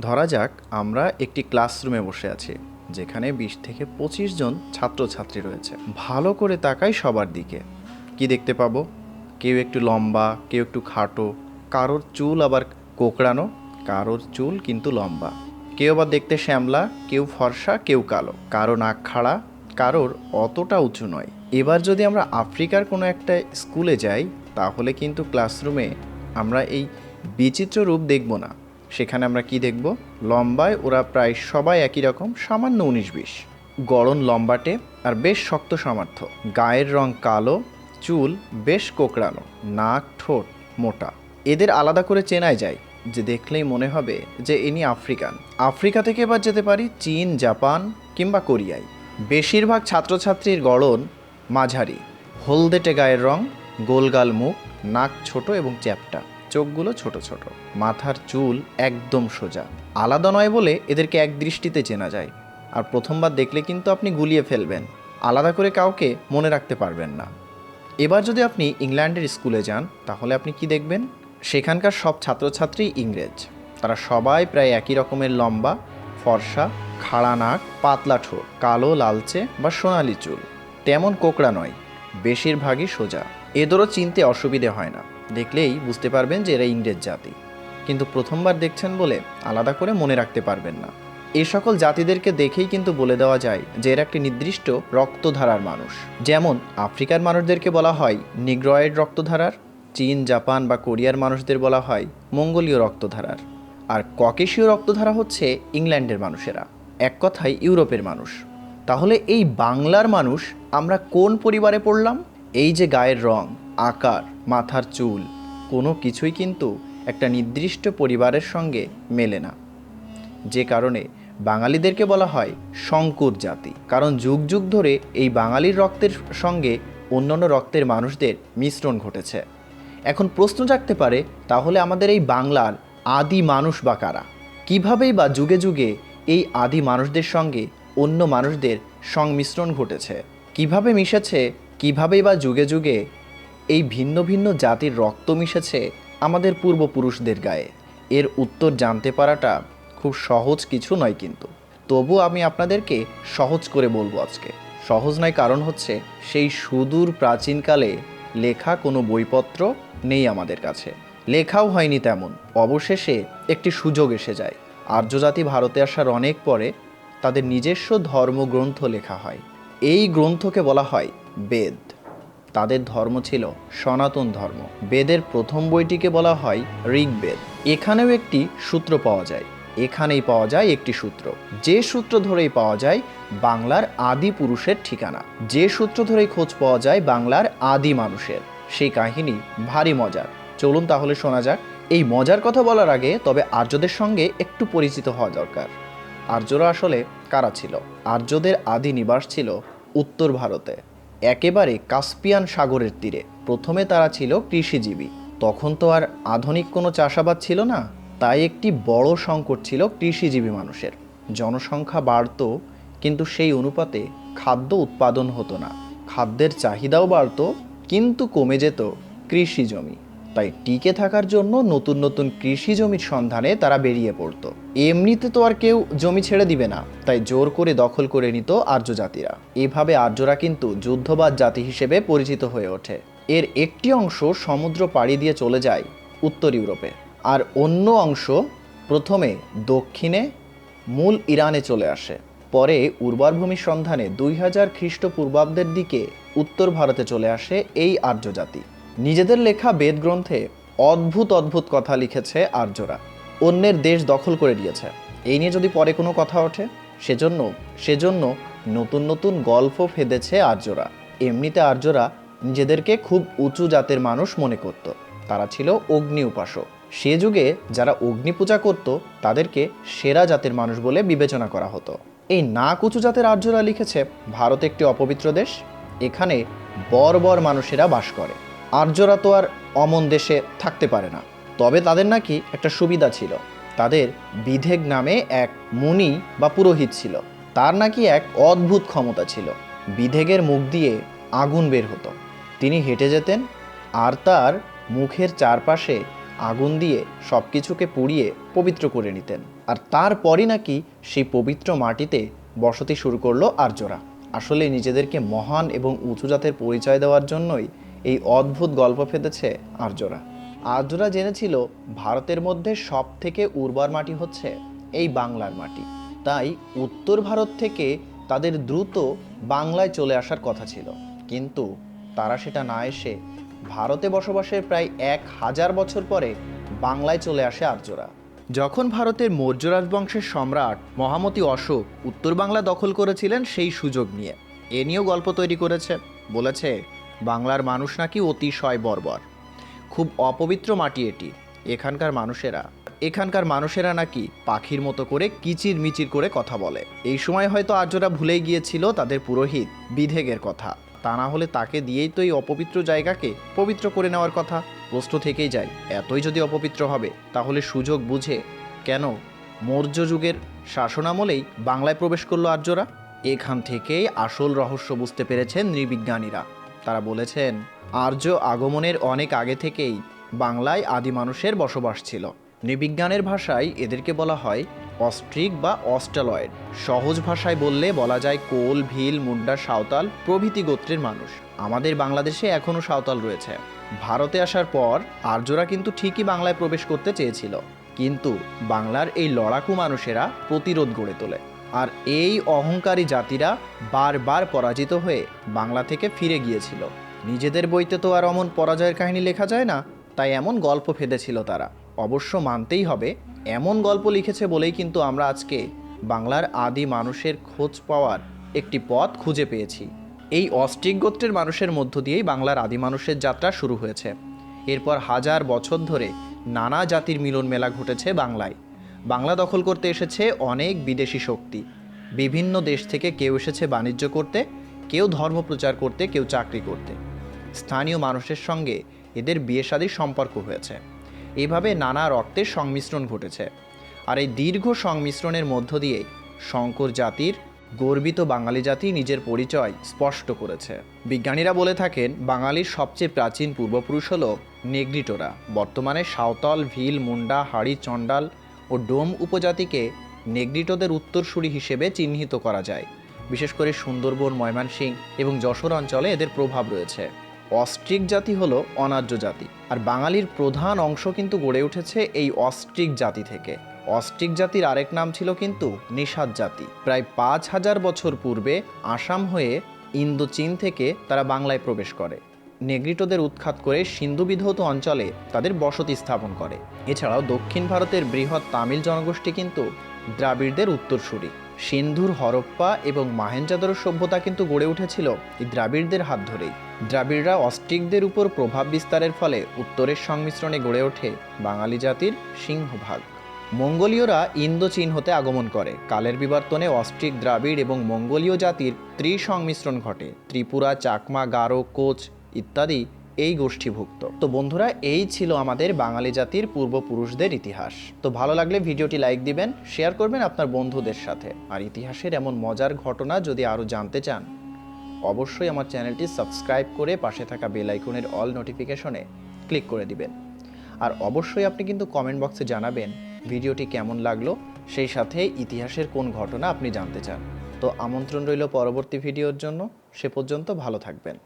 ধরা যাক, আমরা একটি ক্লাসরুমে বসে আছি, যেখানে বিশ থেকে পঁচিশ জন ছাত্রছাত্রী রয়েছে। ভালো করে তাকাই সবার দিকে। কি দেখতে পাবো? কেউ একটু লম্বা, কেউ একটু খাটো, কারোর চুল আবার কোকড়ানো, কারোর চুল কিন্তু লম্বা। কেউ আবার দেখতে শ্যামলা, কেউ ফর্সা, কেউ কালো। কারও নাক খাড়া, কারোর অতটা উঁচু নয়। এবার যদি আমরা আফ্রিকার কোনো একটা স্কুলে যাই, তাহলে কিন্তু ক্লাসরুমে আমরা এই বিচিত্র রূপ দেখব না। সেখানে আমরা কি দেখব? লম্বায় ওরা প্রায় সবাই একই রকম, সামান্য উনিশ বিশ। গড়ন লম্বাটে আর বেশ শক্ত সামর্থ্য। গায়ের রং কালো, চুল বেশ কোকড়ানো, নাক ঠোঁট মোটা। এদের আলাদা করে চেনাই যায়, যে দেখলেই মনে হবে যে ইনি আফ্রিকান। আফ্রিকা থেকে এবার যেতে পারি চীন, জাপান কিংবা কোরিয়ায়। বেশিরভাগ ছাত্রছাত্রীর গড়ন মাঝারি। হলদেটে গায়ের রং, গোলগাল মুখ, নাক ছোট এবং চ্যাপটা। চোখগুলো ছোট ছোট। মাথার চুল একদম সোজা। আলাদা নয় বলে এদেরকে এক দৃষ্টিতে চেনা যায়। আর প্রথমবার দেখলে কিন্তু আপনি গুলিয়ে ফেলবেন। আলাদা করে কাউকে মনে রাখতে পারবেন না। এবার যদি আপনি ইংল্যান্ডের স্কুলে যান, তাহলে আপনি কি দেখবেন? সেখানকার সব ছাত্রছাত্রী ইংরেজ। তারা সবাই প্রায় একই রকমের লম্বা, ফর্সা, খাড়া নাক, পাতলা ঠোঁট, কালো লালচে বা সোনালি চুল। তেমন কোকড়া নয়, বেশিরভাগই সোজা। এদেরও চিনতে অসুবিধে হয় না। দেখলেই বুঝতে পারবেন যে এরা ইংরেজ জাতি। কিন্তু প্রথমবার দেখছেন বলে আলাদা করে মনে রাখতে পারবেন না। এ সকল জাতিদেরকে দেখেই কিন্তু বলে দেওয়া যায় যে এরা একটি নির্দিষ্ট রক্তধারার মানুষ। যেমন আফ্রিকার মানুষদেরকে বলা হয় নিগ্রয়েড রক্তধারার, চীন, জাপান বা কোরিয়ার মানুষদের বলা হয় মঙ্গোলীয় রক্তধারার। আর ককেশীয় রক্তধারা হচ্ছে ইংল্যান্ডের মানুষেরা। এক কথায় ইউরোপের মানুষ। তাহলে এই বাংলার মানুষ আমরা কোন পরিবারে পড়লাম? এই যে গায়ের রং। আকার, মাথার চুল, কোনো কিছুই কিন্তু একটা নির্দিষ্ট পরিবারের সঙ্গে মেলে না। যে কারণে বাঙালিদেরকে বলা হয় শঙ্কুর জাতি। কারণ যুগ যুগ ধরে এই বাঙালির রক্তের সঙ্গে অন্যান্য রক্তের মানুষদের মিশ্রণ ঘটেছে। এখন প্রশ্ন জাগতে পারে, তাহলে আমাদের এই বাংলার আদি মানুষ বা কারা? কীভাবেই বা যুগে যুগে এই আদি মানুষদের সঙ্গে অন্য মানুষদের সংমিশ্রণ ঘটেছে? কীভাবে মিশেছে? কিভাবেই বা যুগে যুগে এই ভিন্ন ভিন্ন জাতির রক্ত মিশেছে আমাদের পূর্বপুরুষদের গায়ে। এর উত্তর জানতে পারাটা খুব সহজ কিছু নয় কিন্তু। তবু আমি আপনাদেরকে সহজ করে বলব আজকে। সহজ নয় কারণ হচ্ছে, সেই সুদূর প্রাচীনকালে লেখা কোনো বইপত্র নেই আমাদের কাছে। লেখাও হয়নি তেমন। অবশেষে একটি সুযোগ এসে যায়। আর্যজাতি ভারতে আসার অনেক পরে তাদের নিজস্ব ধর্মগ্রন্থ লেখা হয়। এই গ্রন্থকে বলা হয় বেদ। তাদের ধর্ম ছিল সনাতন ধর্ম। বেদের প্রথম বইটিকে বলা হয় ঋগ্বেদ। এখানেও একটি সূত্র পাওয়া যায়। এখানেই পাওয়া যায় একটি সূত্র। যে সূত্র ধরেই পাওয়া যায় বাংলার আদি পুরুষের ঠিকানা। যে সূত্র ধরেই খোঁজ পাওয়া যায় বাংলার আদি মানুষের। সেই কাহিনী ভারী মজার। চলুন তাহলে শোনা যাক। এই মজার কথা বলার আগে তবে আর্যদের সঙ্গে একটু পরিচিত হওয়া দরকার। আর্যরা আসলে কারা ছিল? আর্যদের আদি নিবাস ছিল উত্তর ভারতে। একেবারে কাস্পিয়ান সাগরের তীরে। প্রথমে তারা ছিল কৃষিজীবী। তখন তো আর আধুনিক কোনো চাষাবাদ ছিল না, তাই একটি বড় সংকট ছিল কৃষিজীবী মানুষের। জনসংখ্যা বাড়ত, কিন্তু সেই অনুপাতে খাদ্য উৎপাদন হতো না। খাদ্যের চাহিদাও বাড়ত, কিন্তু কমে যেত কৃষি জমি। তাই টিকে থাকার জন্য নতুন নতুন কৃষি জমির সন্ধানে তারা বেরিয়ে পড়তো। এমনিতে তো আর কেউ জমি ছেড়ে দিবে না, তাই জোর করে দখল করে নিত আর্য জাতিরা এভাবে আর্যরা কিন্তু যুদ্ধবাদ জাতি হিসেবে পরিচিত হয়ে ওঠে। এর একটি অংশ সমুদ্র পাড়ি দিয়ে চলে যায় উত্তর ইউরোপে, আর অন্য অংশ প্রথমে দক্ষিণে মূল ইরানে চলে আসে। পরে উর্বর ভূমির সন্ধানে দুই হাজার খ্রিস্টপূর্বাব্দের দিকে উত্তর ভারতে চলে আসে এই আর্য জাতি নিজেদের লেখা বেদ গ্রন্থে অদ্ভুত অদ্ভুত কথা লিখেছে আর্যরা। অন্যের দেশ দখল করে দিয়েছে। এই নিয়ে যদি পরে কোনো কথা ওঠে, সেজন্য সেজন্য নতুন নতুন গল্প ফেদেছে আর্যরা। এমনিতে আর্যরা নিজেদেরকে খুব উঁচু জাতের মানুষ মনে করত। তারা ছিল অগ্নি উপাসক সে যুগে যারা অগ্নি পূজা করত, তাদেরকে সেরা জাতের মানুষ বলে বিবেচনা করা হতো। এই নাক উঁচু জাতের আর্যরা লিখেছে, ভারত একটি অপবিত্র দেশ। এখানে বর্বর মানুষেরা বাস করে। আর্যরা তো আর অমন দেশে থাকতে পারে না। তবে তাদের নাকি একটা সুবিধা ছিল। তাদের বিধেগ নামে এক মুনি বা পুরোহিত ছিল। তার নাকি এক অদ্ভুত ক্ষমতা ছিল। বিধেগের মুখ দিয়ে আগুন বের হতো। তিনি হেঁটে যেতেন আর তার মুখের চারপাশে আগুন দিয়ে সব কিছুকে পুড়িয়ে পবিত্র করে নিতেন। আর তারপরই নাকি সেই পবিত্র মাটিতে বসতি শুরু করল আর্যরা। আসলে নিজেদেরকে মহান এবং উঁচু জাতের পরিচয় দেওয়ার জন্যই এই অদ্ভুত গল্প ফেঁদেছে আর্যরা। আর্যরা জেনেছিল ভারতের মধ্যে সব থেকে উর্বর মাটি হচ্ছে এই বাংলার মাটি। তাই উত্তর ভারত থেকে তাদের দ্রুত বাংলায় চলে আসার কথা ছিল। কিন্তু তারা সেটা না এসে ভারতে বসবাসের প্রায় এক হাজার বছর পরে বাংলায় চলে আসে আর্যরা। যখন ভারতের মৌর্য রাজবংশের সম্রাট মহামতি অশোক উত্তর বাংলা দখল করেছিলেন সেই সুযোগ নিয়ে। এ নিয়েও গল্প তৈরি করেছে, বলেছে বাংলার মানুষ নাকি অতিশয় বর্বর। খুব অপবিত্র মাটি এটি, এখানকার মানুষেরা। এখানকার মানুষেরা নাকি পাখির মতো করে কিচির মিচির করে কথা বলে। এই সময় হয়তো আর্যরা ভুলেই গিয়েছিল তাদের পুরোহিত বিধেগের কথা। তা না হলে তাকে দিয়েই তো এই অপবিত্র জায়গাকে পবিত্র করে নেওয়ার কথা। প্রশ্ন থেকেই যায়, এতই যদি অপবিত্র হবে, তাহলে সুযোগ বুঝে কেন মৌর্য যুগের শাসনামলেই বাংলায় প্রবেশ করল আর্যরা এখান থেকেই আসল রহস্য বুঝতে পেরেছেন নৃবিজ্ঞানীরা। তারা বলেছেন, আর্য আগমনের অনেক আগে থেকেই বাংলায় আদি মানুষের বসবাস ছিল। নৃবিজ্ঞানের ভাষায় এদেরকে বলা হয় অস্ট্রিক বা অস্ট্রালয়েড। সহজ ভাষায় বললে বলা যায় কোল, ভিল, মুন্ডা, সাঁওতাল প্রভৃতি গোত্রের মানুষ। আমাদের বাংলাদেশে এখনও সাঁওতাল রয়েছে। ভারতে আসার পর আর্যরা কিন্তু ঠিকই বাংলায় প্রবেশ করতে চেয়েছিল। কিন্তু বাংলার এই লড়াকু মানুষেরা প্রতিরোধ গড়ে তোলে। আর এই অহংকারী জাতিরা বারবার পরাজিত হয়ে বাংলা থেকে ফিরে গিয়েছিল। নিজেদের বইতে তো আর অমন পরাজয়ের কাহিনী লেখা যায় না, তাই এমন গল্প ফেঁদেছিল তারা। অবশ্য মানতেই হবে, এমন গল্প লিখেছে বলেই কিন্তু আমরা আজকে বাংলার আদি মানুষের খোঁজ পাওয়ার একটি পথ খুঁজে পেয়েছি। এই অস্ট্রিক গোত্রের মানুষের মধ্য দিয়েই বাংলার আদি মানুষের যাত্রা শুরু হয়েছে। এরপর হাজার বছর ধরে নানা জাতির মিলন মেলা ঘটেছে বাংলায়। বাংলা দখল করতে এসেছে অনেক বিদেশি শক্তি। বিভিন্ন দেশ থেকে কেউ এসেছে বাণিজ্য করতে, কেউ ধর্ম প্রচার করতে, কেউ চাকরি করতে। স্থানীয় মানুষের সঙ্গে এদের বিয়ে শাদীর সম্পর্ক হয়েছে। এভাবে নানা রক্তের সংমিশ্রণ ঘটেছে। আর এই দীর্ঘ সংমিশ্রণের মধ্য দিয়ে শঙ্কর জাতির, গর্বিত বাঙালি জাতি নিজের পরিচয় স্পষ্ট করেছে। বিজ্ঞানীরা বলে থাকেন, বাঙালির সবচেয়ে প্রাচীন পূর্বপুরুষ হল নেগ্রিটোরা বর্তমানে সাঁওতাল, ভিল, মুন্ডা, হাড়ি, চণ্ডাল ও ডোম উপজাতিকে নেগ্রিটোদের উত্তরসূরি হিসেবে চিহ্নিত করা যায়। বিশেষ করে সুন্দরবন ময়মনসিংহ এবং যশোর অঞ্চলে এদের প্রভাব রয়েছে। অস্ট্রিক জাতি হলো অনার্য জাতি, আর বাঙালির প্রধান অংশ কিন্তু গড়ে উঠেছে এই অস্ট্রিক জাতি থেকে। অস্ট্রিক জাতির আরেক নাম ছিল কিন্তু নিষাদ জাতি। প্রায় পাঁচ হাজার বছর পূর্বে আসাম হয়ে ইন্দো চীন থেকে তারা বাংলায় প্রবেশ করে। নেগ্রিটোদের উৎখাত করে সিন্ধু বিধৌত অঞ্চলে তাদের বসতি স্থাপন করে। এছাড়াও দক্ষিণ ভারতের বৃহৎ তামিল জনগোষ্ঠী কিন্তু দ্রাবিড়দের উত্তরসূরি। সিন্ধুর হরপ্পা এবং মাহেঞ্জাদর সভ্যতা কিন্তু গড়ে উঠেছিল এই দ্রাবিড়দের হাত ধরেই। দ্রাবিড়রা অস্ট্রিকদের উপর প্রভাব বিস্তারের ফলে উত্তরের সংমিশ্রণে গড়ে ওঠে বাঙালি জাতির সিংহভাগ। মঙ্গোলীয়রা ইন্দো চীন হতে আগমন করে। কালের বিবর্তনে অস্ট্রিক দ্রাবিড় এবং মঙ্গোলীয় জাতির ত্রিসংমিশ্রণ ঘটে। ত্রিপুরা, চাকমা, গারো, কোচ ইত্যাদি এই গোষ্ঠীভুক্ত। তো বন্ধুরা, এই ছিল আমাদের বাঙালি জাতির পূর্বপুরুষদের ইতিহাস। তো ভালো লাগলে ভিডিওটি লাইক দিবেন, শেয়ার করবেন আপনার বন্ধুদের সাথে। আর ইতিহাসের এমন মজার ঘটনা যদি আরও জানতে চান, অবশ্যই আমার চ্যানেলটি সাবস্ক্রাইব করে পাশে থাকা বেল আইকনের অল নোটিফিকেশনে ক্লিক করে দিবেন। আর অবশ্যই আপনি কিন্তু কমেন্ট বক্সে জানাবেন, ভিডিওটি কেমন লাগল, সেই সাথে ইতিহাসের কোন ঘটনা আপনি জানতে চান। তো আমন্ত্রণ রইল পরবর্তী ভিডিওর জন্য, সে পর্যন্ত ভালো থাকবেন।